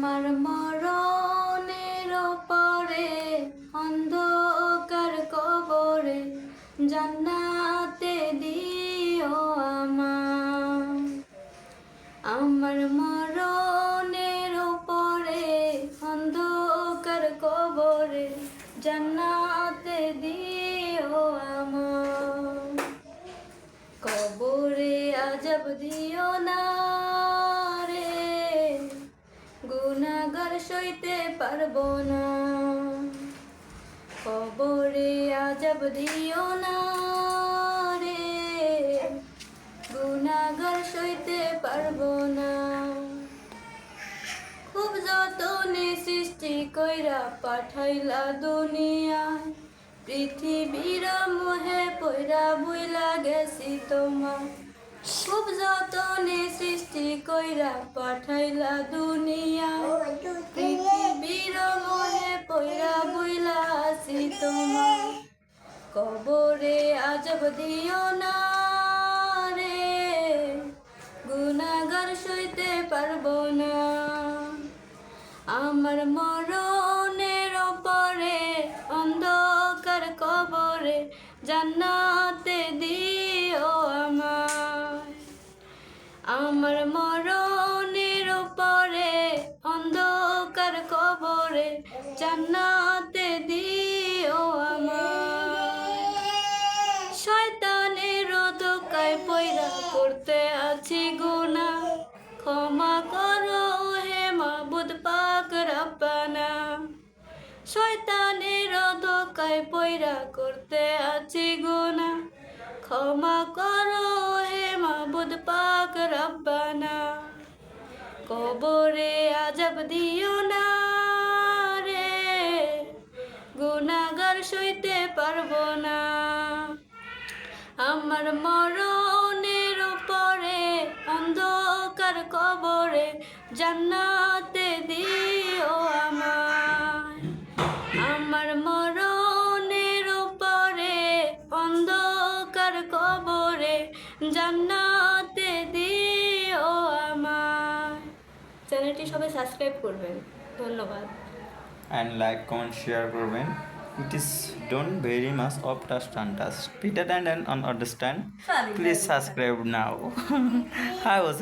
আমার মরণের পরে অন্ধকার কবরে জান্নাতে দিও আমার আমার মরণের পরে অন্ধকার কবরে জান্নাতে দিও আমার কবরে আজব দিও না রে গুনাগার সইতে পারব না। কবরে আজব দিও না রে। গুনাগার সইতে পারব না। খুব যতনে সৃষ্টি কইরা পাঠাইলা দুনিয়ায় পৃথিবীর মোহে পয়রা বুইলা গেছি তোমার খুব যতনে সৃষ্টি কইরা পাঠাইলা দুনিয়া। পৃথিবীর মোহে পয়রা বুইলা আসি তোমার কবরে আজব দিও না রে গুনাগার সইতে পারব না। আমার মরণের পরে অন্ধকার কবরে জান্নাতে দিও মরণের পরে অন্ধকার কবরে জান্নাতে দিও আমার শয়তানের ধোকায় পয়রা করতে আছি গুনা। ক্ষমা করো হে মাবুদ পাক রব্বানা। শয়তানের ধোকায় পয়রা করতে আছি গুনা। ক্ষমা করো হে মাবুদ পাক রব্বানা। কবরে আজব দিও না রে। গুনাগার সইতে পারব না। আমার মরণের পরে অন্ধকার কবরে জান্নাতে দিও আমার আমার মরণের পরে অন্ধকার কবরে জান্নাতে সবাই সাবস্ক্রাইব করবেন ধন্যবাদ and like comment share করবেন it is don't very much of trust and trust peter and and understand please subscribe now hi was